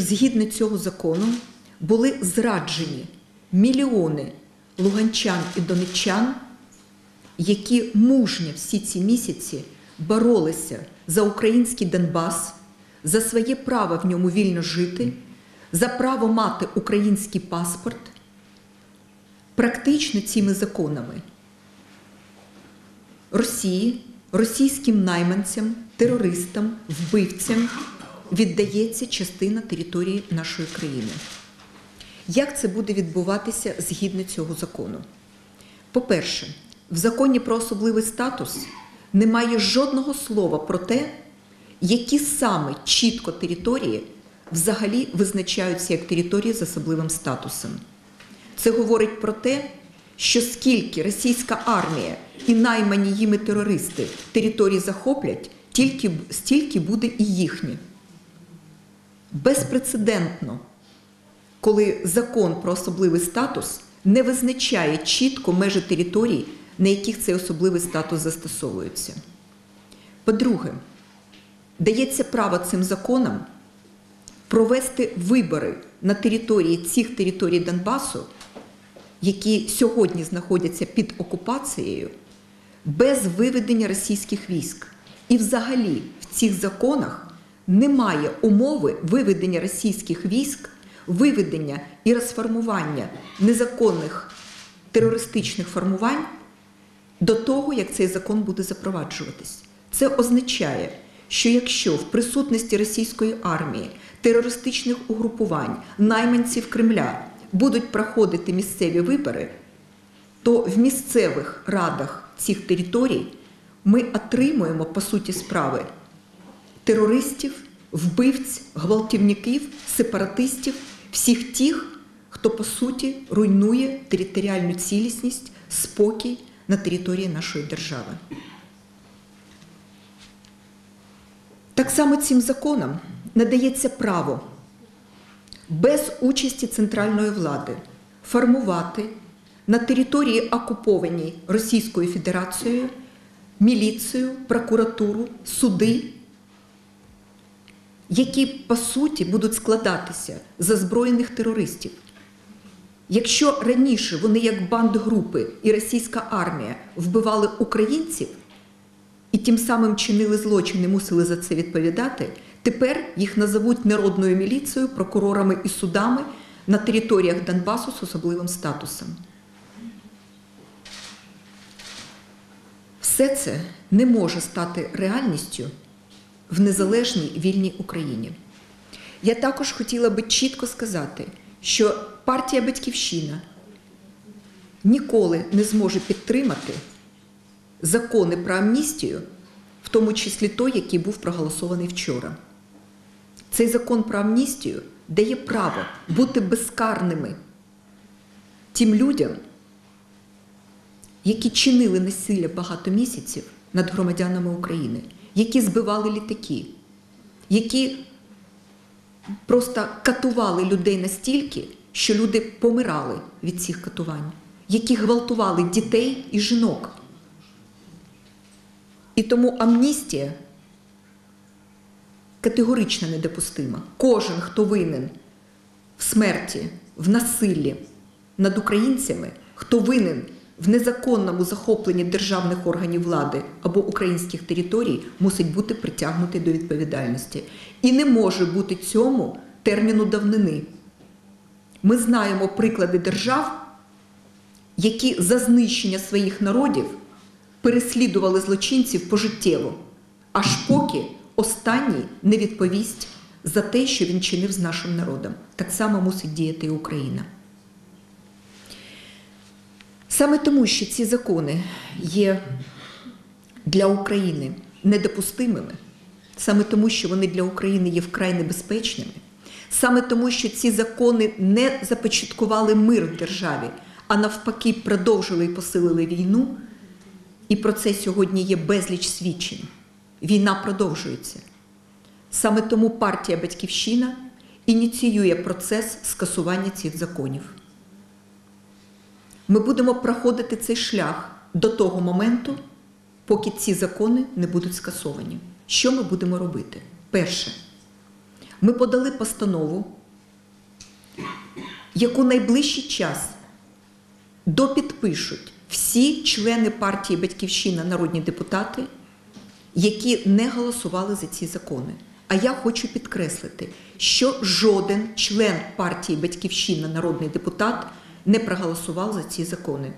згідно цього закону були зраджені мільйони луганчан і донеччан, які мужньо всі ці місяці боролися за український Донбас, за своє право в ньому вільно жити, за право мати український паспорт. Практично цими законами Росії, російським найманцям, терористам, вбивцям віддається частина території нашої країни. Як це буде відбуватися згідно цього закону? По-перше, в законі про особливий статус немає жодного слова про те, які саме чітко території взагалі визначаються як території з особливим статусом. Це говорить про те, що скільки російська армія і наймані їми терористи території захоплять, тільки стільки буде і їхні. Безпрецедентно, коли закон про особливий статус не визначає чітко межі територій, на яких цей особливий статус застосовується. По-друге, дається право цим законам провести вибори на території цих територій Донбасу, які сьогодні знаходяться під окупацією, без виведення російських військ. І взагалі в цих законах немає умови виведення російських військ, виведення і розформування незаконних терористичних формувань до того, як цей закон буде запроваджуватись. Це означає, що якщо в присутності російської армії, терористичних угрупувань, найманців Кремля будуть проходити місцеві вибори, то в місцевих радах цих територій ми отримуємо, по суті справи, терористів, вбивць, гвалтівників, сепаратистів, всіх тих, хто по суті руйнує територіальну цілісність, спокій на території нашої держави. Так само цим законом надається право без участі центральної влади формувати на території, окупованій Російською Федерацією, міліцію, прокуратуру, суди, які по суті будуть складатися з озброєних терористів. Якщо раніше вони, як бандгрупи і російська армія, вбивали українців і тим самим чинили злочини, мусили за це відповідати, тепер їх назовуть народною міліцією, прокурорами і судами на територіях Донбасу з особливим статусом. Все це не може стати реальністю в незалежній вільній Україні. Я також хотіла би чітко сказати, що партія Батьківщина ніколи не зможе підтримати закони про амністію, в тому числі той, який був проголосований вчора. Цей закон про амністію дає право бути безкарними тим людям, які чинили насилля багато місяців над громадянами України, які збивали літаки, які просто катували людей настільки, що люди помирали від цих катувань, які гвалтували дітей і жінок. І тому амністія категорично недопустима. Кожен, хто винен в смерті, в насиллі над українцями, хто винен в незаконному захопленні державних органів влади або українських територій, мусить бути притягнутий до відповідальності. І не може бути цьому терміну давнини. Ми знаємо приклади держав, які за знищення своїх народів переслідували злочинців пожиттєво, аж поки останній не відповість за те, що він чинив з нашим народом. Так само мусить діяти і Україна. Саме тому, що ці закони є для України недопустимими, саме тому, що вони для України є вкрай небезпечними, саме тому, що ці закони не започаткували мир в державі, а навпаки, продовжили і посилили війну. І про це сьогодні є безліч свідчень. Війна продовжується. Саме тому партія Батьківщина ініціює процес скасування цих законів. Ми будемо проходити цей шлях до того моменту, поки ці закони не будуть скасовані. Що ми будемо робити? Перше, Ми подали постанову, яку найближчий час допідпишуть всі члени партії Батьківщина, народні депутати, які не голосували за ці закони. А я хочу підкреслити, що жоден член партії Батьківщина, народний депутат не проголосував за ці закони.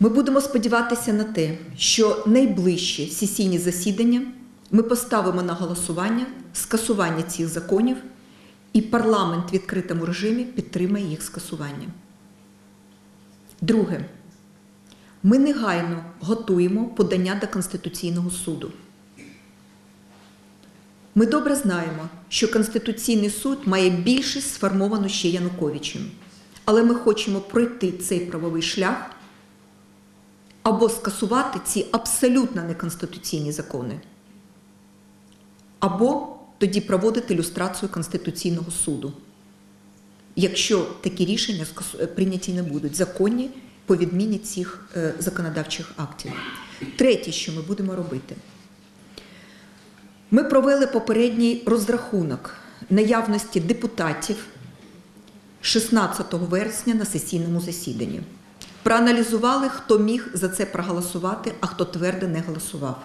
Ми будемо сподіватися на те, що найближчі сесійні засідання ми поставимо на голосування скасування цих законів, і парламент в відкритому режимі підтримає їх скасування. Друге, ми негайно готуємо подання до Конституційного суду. Ми добре знаємо, що Конституційний суд має більшість сформовану ще Януковичем, але ми хочемо пройти цей правовий шлях або скасувати ці абсолютно неконституційні закони, або тоді проводити люстрацію Конституційного суду, якщо такі рішення прийняті не будуть, законні по відміні цих е, законодавчих актів. Третє, що ми будемо робити, ми провели попередній розрахунок наявності депутатів 16 вересня на сесійному засіданні. Проаналізували, хто міг за це проголосувати, а хто твердо не голосував.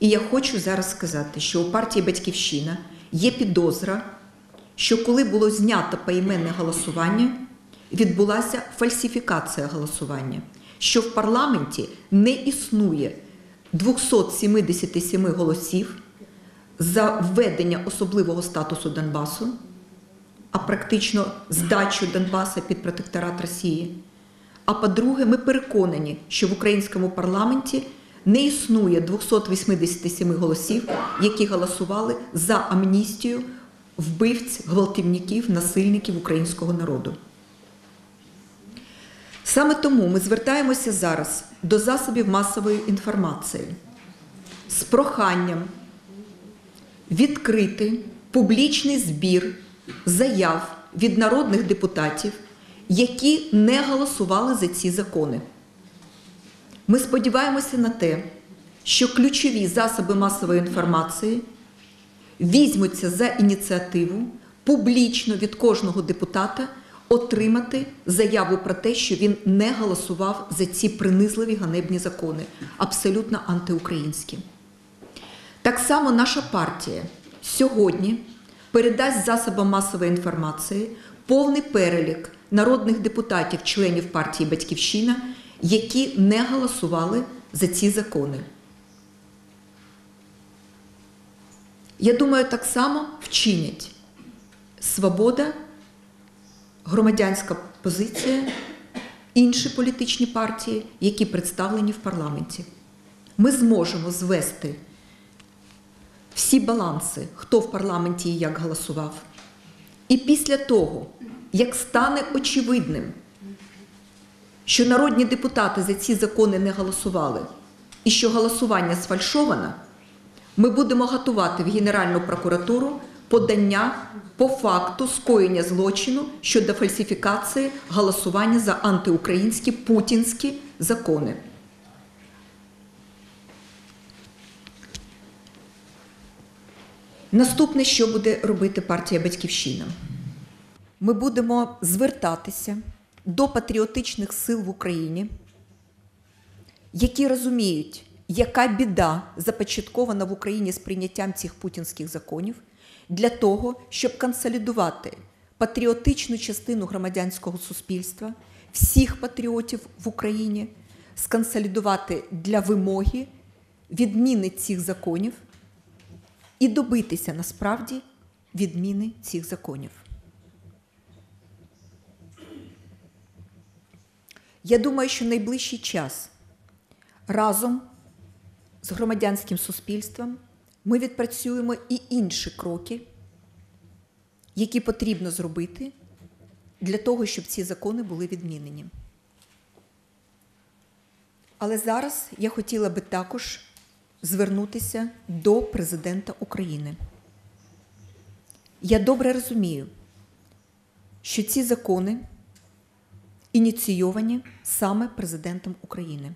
І я хочу зараз сказати, що у партії Батьківщина є підозра, що коли було знято поіменне голосування, відбулася фальсифікація голосування, що в парламенті не існує 277 голосів за введення особливого статусу Донбасу, а практично здачу Донбаса під протекторат Росії. А по-друге, ми переконані, що в українському парламенті не існує 287 голосів, які голосували за амністію вбивць, гвалтівників, насильників українського народу. Саме тому ми звертаємося зараз до засобів масової інформації з проханням відкрити публічний збір заяв від народних депутатів, які не голосували за ці закони. Ми сподіваємося на те, що ключові засоби масової інформації візьмуться за ініціативу публічно від кожного депутата отримати заяву про те, що він не голосував за ці принизливі ганебні закони, абсолютно антиукраїнські. Так само наша партія сьогодні передасть засобам масової інформації повний перелік народних депутатів, членів партії Батьківщина, які не голосували за ці закони. Я думаю, так само вчинять свобода, громадянська позиція, інші політичні партії, які представлені в парламенті. Ми зможемо звести всі баланси, хто в парламенті і як голосував. І після того, як стане очевидним, що народні депутати за ці закони не голосували, і що голосування сфальшоване, ми будемо готувати в Генеральну прокуратуру подання по факту скоєння злочину щодо фальсифікації голосування за антиукраїнські путінські закони. Наступне, що буде робити партія Батьківщина? Ми будемо звертатися до патріотичних сил в Україні, які розуміють, яка біда започаткована в Україні з прийняттям цих путінських законів, для того, щоб консолідувати патріотичну частину громадянського суспільства, всіх патріотів в Україні, сконсолідувати для вимоги відміни цих законів і добитися насправді відміни цих законів. Я думаю, що найближчий час разом з громадянським суспільством ми відпрацюємо і інші кроки, які потрібно зробити для того, щоб ці закони були відмінені. Але зараз я хотіла би також звернутися до Президента України. Я добре розумію, що ці закони ініційовані саме президентом України,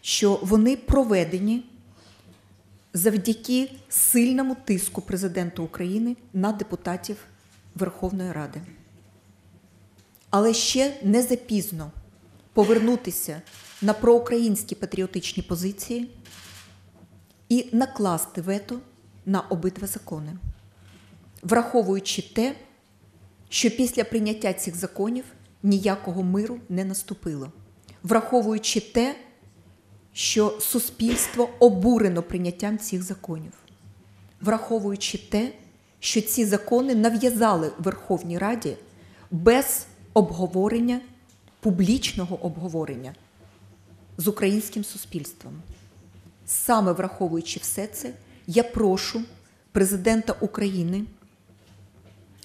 що вони проведені завдяки сильному тиску президента України на депутатів Верховної Ради. Але ще не запізно повернутися на проукраїнські патріотичні позиції і накласти вето на обидва закони, враховуючи те, що після прийняття цих законів ніякого миру не наступило, враховуючи те, що суспільство обурено прийняттям цих законів, враховуючи те, що ці закони нав'язали Верховній Раді без обговорення, публічного обговорення з українським суспільством. Саме враховуючи все це, я прошу президента України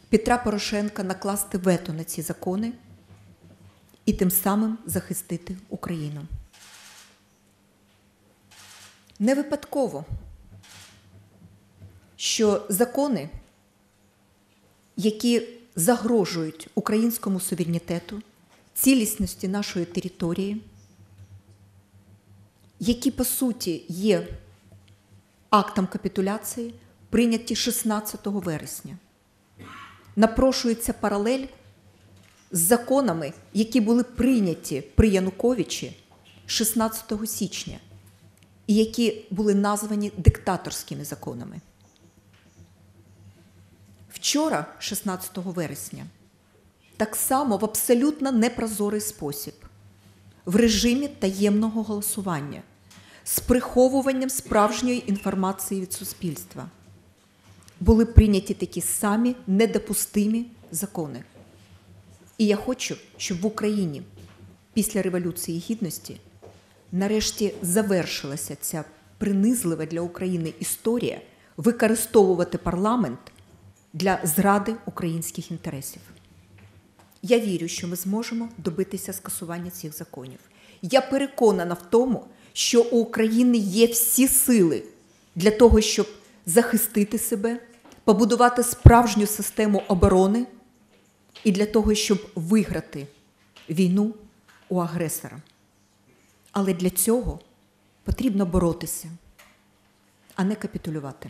Петра Порошенка накласти вето на ці закони і тим самим захистити Україну. Не випадково, що закони, які загрожують українському суверенітету, цілісності нашої території, які по суті є актом капітуляції, прийняті 16 вересня. Напрошується паралель з законами, які були прийняті при Януковичі 16 січня і які були названі диктаторськими законами. Вчора, 16 вересня, так само в абсолютно непрозорий спосіб, в режимі таємного голосування з приховуванням справжньої інформації від суспільства були прийняті такі самі недопустимі закони. І я хочу, щоб в Україні після Революції Гідності нарешті завершилася ця принизлива для України історія використовувати парламент для зради українських інтересів. Я вірю, що ми зможемо добитися скасування цих законів. Я переконана в тому, що у України є всі сили для того, щоб захистити себе, побудувати справжню систему оборони і для того, щоб виграти війну у агресора. Але для цього потрібно боротися, а не капітулювати.